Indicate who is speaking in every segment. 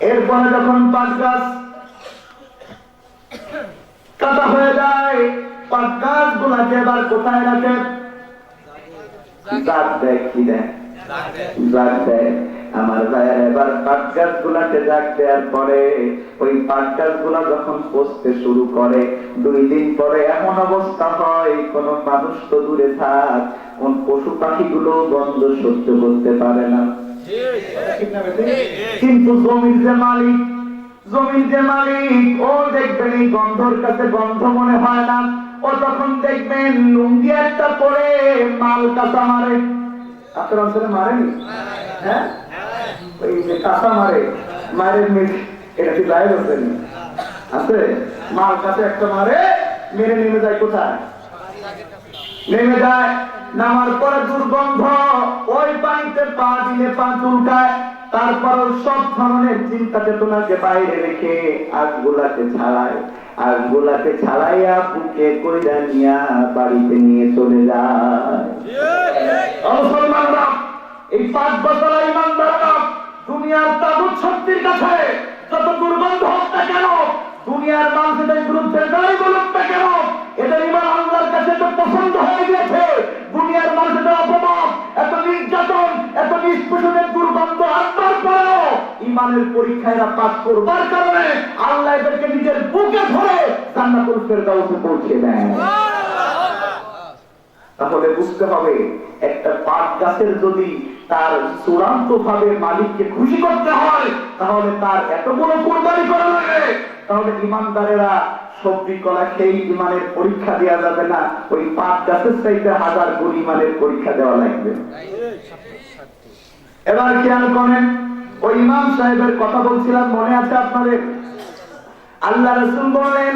Speaker 1: এরপরে পাঁচ গাছ কাটা এবার কোথায় রাখে? জাগ দেয় কি দেয়? জাগ দেয়। আমার ভাইয়ের এবার পাট গাছ গুলাকে জাগ দেওয়ার পরে, ওই পাট গাছগুলা যখন পচতে শুরু করে, দুই দিন পরে এমন অবস্থা হয়, কোন মানুষ তো দূরে থাক, কোন পশু সহ্য করতে পারে না। কিন্তু জমির যে মালিক, জমির যে মালিক, ও দেখবেন এই গন্ধর কাছে গন্ধ মনে হয় না। ও তখন দেখবেন লুঙ্গি একটা পরে মাল কাঁচা মারে। আপনার অঞ্চলে মারেনি? হ্যাঁ? ওই যে কাঁচা মারে মায়ের মেয়ে এটা কি যায় হচ্ছে আছে? মাল কাছে একটা মারে মেরে নেমে যায় কোথায়? নেমে যায় নামার পরে দুর্গন্ধ ওই পানিতে পা দিলে পা চুলকায়। তারপর সব ধরনের চিন্তা চেতনাকে বাইরে রেখে আগগুলাকে ছাড়ায় আগগুলাকে ছাড়াইয়া বুকে কইরা নিয়া বাড়িতে নিয়ে চলে যায়। মুসলমানরা এই পাঁচ বছর ইমানদাররা দুনিয়ার তাগুত শক্তির কাছে যত দুর্গন্ধ হোক না কেন, দুনিয়ার মানুষদের বিরুদ্ধে লড়াই বলুক না কেন, এদের ইমান আল্লাহর কাছে তো পছন্দ হয়ে গেছে দুনিয়ার মানুষদের অপমান, এত নির্যাতন, এত নিষ্পেষণের দুর্গন্ধ আনবার পরেও ইমানের পরীক্ষায় এরা পাস করবার কারণে আল্লাহ এদেরকে নিজের বুকে ধরে জান্নাতুল ফেরদাউসে পৌঁছে দেয়। তাহলে বুঝতে হবে একটা পাট গাছের যদি তার চূড়ান্ত ভাবে মালিককে খুশি করতে হয়, তাহলে তার এত বড় কোরবানি করা লাগে তাহলে ইমানদারেরা সবজি, কলা খেয়ে ইমানের পরীক্ষা দেওয়া যাবে না। ওই পাট গাছের হাজার গুণ ইমানের পরীক্ষা দেওয়া লাগবে। এবার খেয়াল করেন, ওই ইমাম সাহেবের কথা বলছিলাম, মনে আছে আপনাদের? আল্লাহ রসুল বলেন,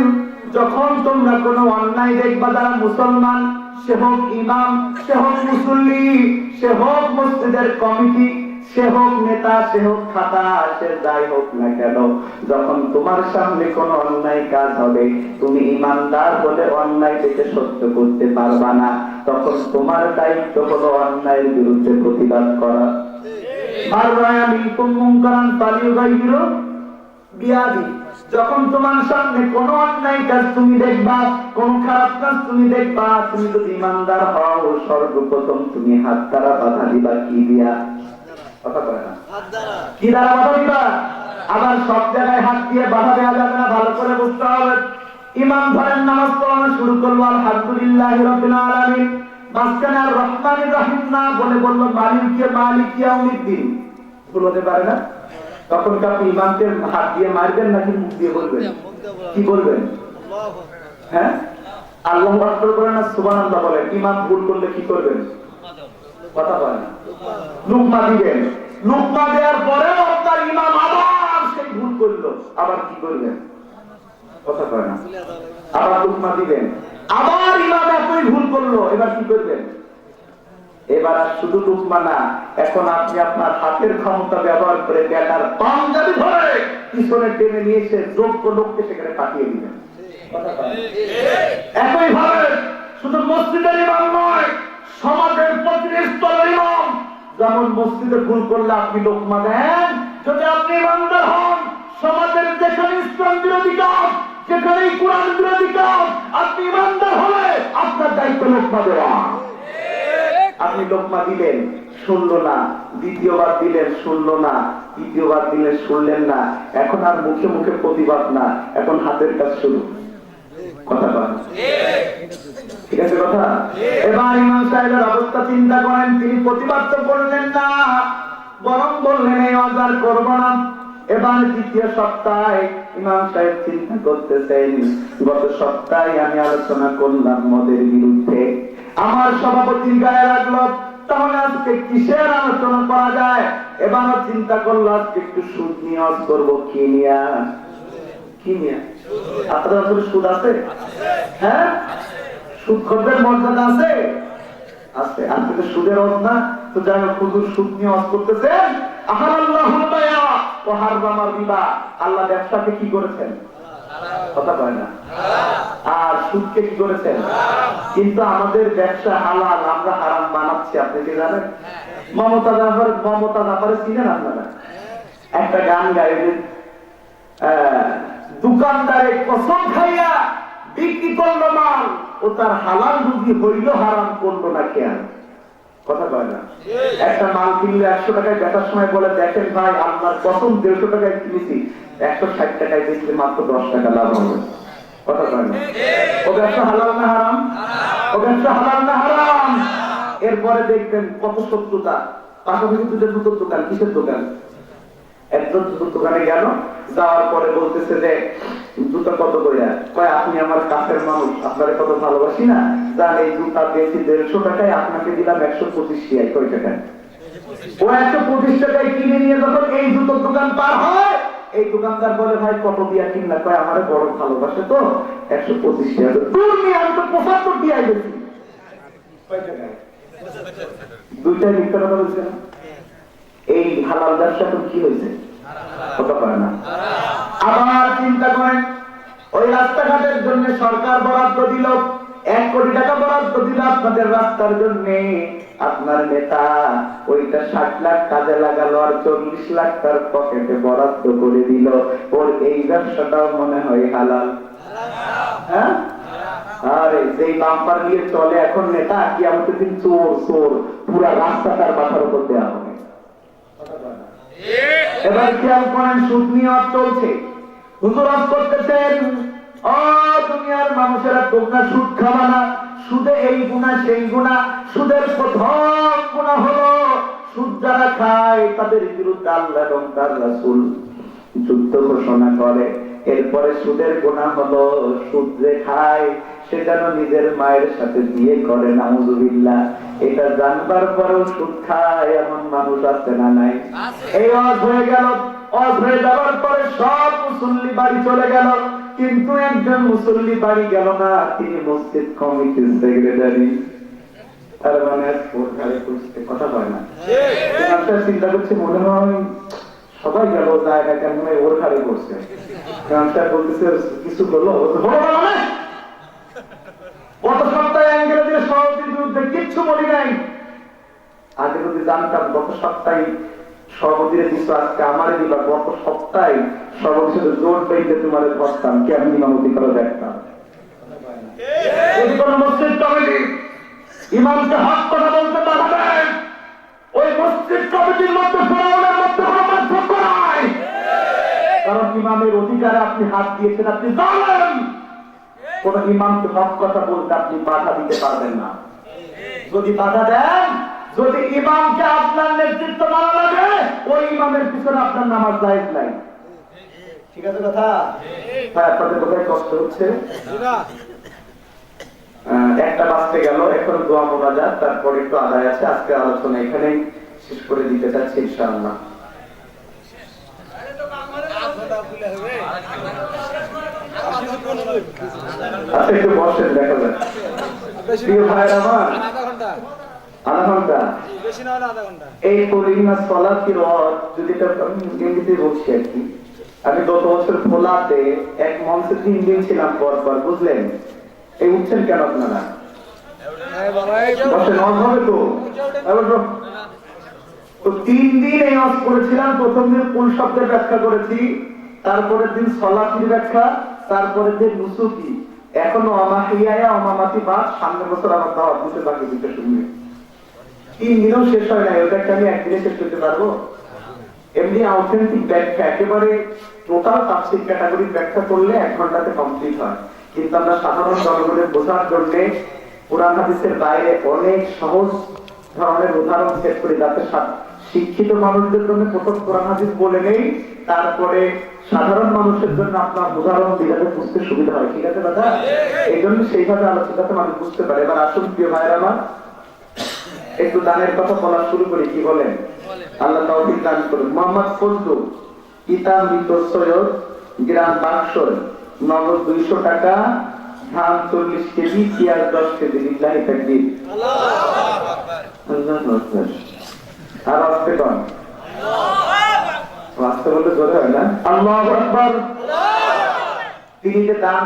Speaker 1: যখন তোমরা কোনো অন্যায় দেখবা যারা মুসলমান সে হোক ইমাম সে হোক মুসল্লি সে হোক মসজিদের কমিটি সে হোক নেতা সে হোক খাতা সে যাই হোক না কেন যখন তোমার সামনে কোনো অন্যায় কাজ হবে তুমি ইমানদার বলে অন্যায় থেকে সত্য করতে পারবা না। তখন তোমার দায়িত্ব হলো অন্যায়ের বিরুদ্ধে প্রতিবাদ করা। আর রায়া মিনকুম মুনকারান ফালিয়ুগাইয়িরু বিয়াদি। যখন তোমার সামনে কোন অন্যায় কাজ তুমি দেখবা কোন খারাপ কাজ তুমি দেখবা তুমি যদি ইমানদার হও সর্বপ্রথম তুমি হাত দ্বারা বাধা দিবা কি দিয়া? কথা বলে না। কি দ্বারা বাধা দিবা? আবার সব জায়গায় হাত দিয়ে বাধা দেওয়া যাবে না ভালো করে বুঝতে হবে। ইমাম ধরেন নামাজ পড়ানো শুরু করল আলহামদুলিল্লাহ রবিল আলামিন। মাঝখানে আর রহিম না বলে বলল মালিক মালিক ইয়াউমিদ্দিন ভুল হতে পারে না? তখন কি আপনি ইমামকে হাত দিয়ে মারবেন নাকি মুখ দিয়ে বলবেন? কি বলবেন? হ্যাঁ? আল্লাহ আকবর বলেন না বলেন। ইমাম ভুল করলে কি করবেন? কথা বলেন। লুকমা দিবেন। লুকমা দেওয়ার পরেও আপনার ইমাম আবার সেই ভুল করল। আবার কি করবেন? কথা কয় না। আবার লুকমা দিবেন। আবার ইমাম একই ভুল করল। এবার কি করবেন? এবার আর শুধু লুকমা না, এখন আপনি আপনার হাতের ক্ষমতা ব্যবহার করে বেটার পাঞ্জাবি ধরে পিছনে টেনে নিয়ে এসে যোগ্য লোককে সেখানে পাঠিয়ে দিবেন একই ভাবে শুধু মসজিদের ইমাম নয়, সমাজের প্রতিটি স্তরের ইমাম, যেমন মসজিদে ভুল করলে আপনি লোকমা দেন, যদি আপনি ইমানদার হন, সমাজের যেখানে ইসলাম বিরোধী কাজ যেখানে কোরআন বিরোধী কাজ, আপনি ইমানদার হলে আপনার দায়িত্ব লোকমা দেওয়া। আপনি লোকমা দিলেন, শুনলো না। দ্বিতীয়বার দিলেন, শুনলো না। তৃতীয়বার দিলেন, শুনলেন না। এখন আর মুখে মুখে প্রতিবাদ না। এখন হাতের কাজ শুরু। এবার দ্বিতীয় সপ্তাহে চিন্তা গত সপ্তাহে আমি আলোচনা করলাম মদের বিরুদ্ধে। আমার সভাপতির গায়ে লাগল তাহলে আজকে কিসের আলোচনা করা যায়? এবারও চিন্তা করল, আজকে একটু সুদ নিয়ে আজ করব, কি নিয়া? কি নিয়া? আপনাদের আসলে সুদ আছে? হ্যাঁ? সুদ খরচের মর্যাদা আছে? আছে, আজকে তো সুদের অবস্থা তো যাই হোক, হুজুর সুদ নিয়ে অস করতেছেন আল্লাহ ব্যবসাকে কি করেছেন? কথা কয় না। আর সুদকে কি করেছেন? কিন্তু আমাদের ব্যবসা হালাল আমরা হারাম বানাচ্ছি আপনি কি জানেন? মমতা জাফর মমতা জাফর চিনেন আপনারা? একটা গান আহ, দোকানদারে কসম খাইয়া বিক্রি করল মাল ও তার হালাল হইল হারাম করল না কথা কয় না? একটা মাল কিনলে একশো টাকায় বেচার সময় বলে দেখেন ভাই আপনার কসম দেড়শো টাকায় কিনেছি একশো ষাট টাকায় বেচলে মাত্র দশ টাকা লাভ হবে। কথা কয় না? ও ব্যবসা হালাল না হারাম? এরপরে দেখবেন কত শত্রুতা। পাশাপাশি দুটো দুটোর দোকান, কিসের দোকান? একজন জুতোর দোকানে গেল, যাওয়ার পরে বলতেছে যে, জুতো কত কয়, আপনি আমার কাছের মানুষ, আপনারে কত ভালোবাসি না? যান, এই জুতা বেশি দেড়শো টাকায়, আপনাকে দিলাম একশো পঁচিশ টিয়ায় কয় টাকায় ও একশো পঁচিশ টাকায় কিনে নিয়ে যখন এই জুতোর দোকান পার হয় এই দোকানদার বলে, ভাই, কত দিয়া কিনলা? কয়, আমার বড় ভালোবাসে তো, একশো পঁচিশ টাকা। নিয়ে আমি তো পঁচাত্তর বেশি কয় দুইটাই মিথ্যা কথা এই হালাল ব্যবসা তো কি হয়েছে? হতে পারে না। আবার চিন্তা করেন, ওই রাস্তাঘাটের জন্য সরকার বরাদ্দ দিল এক কোটি টাকা বরাদ্দ দিল আপনাদের রাস্তার জন্য। আপনার নেতা ওইটা ষাট লাখ কাজে লাগালো আর চল্লিশ লাখ তার পকেটে বরাদ্দ করে দিল। ওর এই ব্যবসাটাও মনে হয় হালাল। হ্যাঁ? যেই বাম্পার নিয়ে চলে এখন নেতা কি আমাদের দিন চোর চোর, পুরা রাস্তা তার মাথার উপর দেওয়া হবে। এবার খেয়াল করেন? সুদ নিয়ে চলছে। হুজুর আজ করতেছেন ও দুনিয়ার মানুষেরা তোমরা সুদ খাবা না। সুদে এই গুণা সেই গুণা। সুদের প্রথম গুণা হলো সুদ যারা খায় তাদের বিরুদ্ধে আল্লাহ এবং তার রাসূল যুদ্ধ ঘোষণা করে। এরপরে সুদের গুণা হলো সুদ যে খায় সে যেন নিজের মায়ের সাথে বিয়ে করে নাউজুবিল্লাহ। এটা জানবার পরেও সুদ খায় এমন মানুষ আছে না নাই? এই অজ হয়ে গেল অজ হয়ে যাওয়ার পরে সব মুসল্লি বাড়ি চলে গেল। কিন্তু একজন মুসল্লি বাড়ি গেল না তিনি মসজিদ কমিটির সেক্রেটারি তার মানে কথা হয় না। চিন্তা করছে মনে হয় সবাই গেল জায়গা কেমন ওর ঘরে করছে গানটা বলতেছে কিছু না মানে? গত সপ্তাহে ইংরেজির সভাপতির বিরুদ্ধে কিচ্ছু বলি নাই। আগে যদি জানতাম গত সপ্তাহে সভাপতির দিচ্ছ আজকে আমারে দিবা গত সপ্তাহে সভাপতির জোর পেয়ে তোমার বসতাম কেমন ইমামতি করে দেখতাম কারণ ইমামের অধিকারে আপনি হাত দিয়েছেন, আপনি জানেন, কোন ইমামকে হক কথা বলতে আপনি বাধা দিতে পারবেন না। যদি বাধা দেন, যদি ইমামকে আপনার ওই ইমামের পিছনে আপনার নামাজ জায়েজ নাই। ঠিক আছে কথা? হ্যাঁ আপনাদের কোথায় কষ্ট হচ্ছে। একটা বাঁচতে গেল এখন দোয়া মোনাজাত তারপর একটু আদায় আছে আজকে আলোচনা এখানেই শেষ করে দিতে চাচ্ছি ইনশাআল্লাহ। আচ্ছা একটু বসেন দেখা যাক। প্রিয় ভাইয়ের আমার আধা ঘণ্টা। এই পরিমা সলাতির অর্থ যদি আমি ইংরেজিতে বলছি আর কি আমি গত বছর ভোলাতে এক মঞ্চে তিন দিন ছিলাম পর পর বুঝলেন? এই উঠছেন কেন আপনারা? বসেন হবে তো? তো তিন দিন এই অজ করেছিলাম প্রথম দিন কোন শব্দের ব্যাখ্যা করেছি তারপরের দিন সলাতির ব্যাখ্যা তারপরের দিন নুসুকি। এখনও অমাহিয়া অমামাতি বাদ সামনে বছর আমার দাওয়াত দিতে বাকি দিতে শুনবে। তিন দিনও শেষ হয় না ওটাকে আমি একদিনে শেষ করতে পারব? এমনি অথেন্টিক ব্যাখ্যা একেবারে টোটাল তাফসির ক্যাটাগরির ব্যাখ্যা করলে এক ঘন্টাতে কমপ্লিট হয়। কিন্তু আমরা সাধারণ জনগণের বোঝার জন্য কোরআন হাদিসের বাইরে অনেক সহজ ধরনের উদাহরণ সেট করি যাতে শিক্ষিত মানুষদের জন্য প্রথম কোরআন হাদিস বলে নেই তারপরে সাধারণ মানুষের জন্য আপনার উদাহরণ দিলে বুঝতে সুবিধা হয়। ঠিক আছে দাদা? এই জন্য সেইভাবে আলোচনাতে মানুষ বুঝতে পারে। এবার আসুন প্রিয় ভাইয়ের আমার। একটু দানের কথা বলা শুরু করি কি বলেন? আল্লাহ তৌফিক দান করুন। মোহাম্মদ ফজলু পিতা মৃত সৈয়দ গ্রাম বাক্সর নগদ দুইশো টাকা ধান চল্লিশ কেজি পেঁয়াজ দশ কেজি তাকবীর। আর আসতে কন? আসতে জোরে হয় না? আল্লাহ আকবার। তিনি যে দান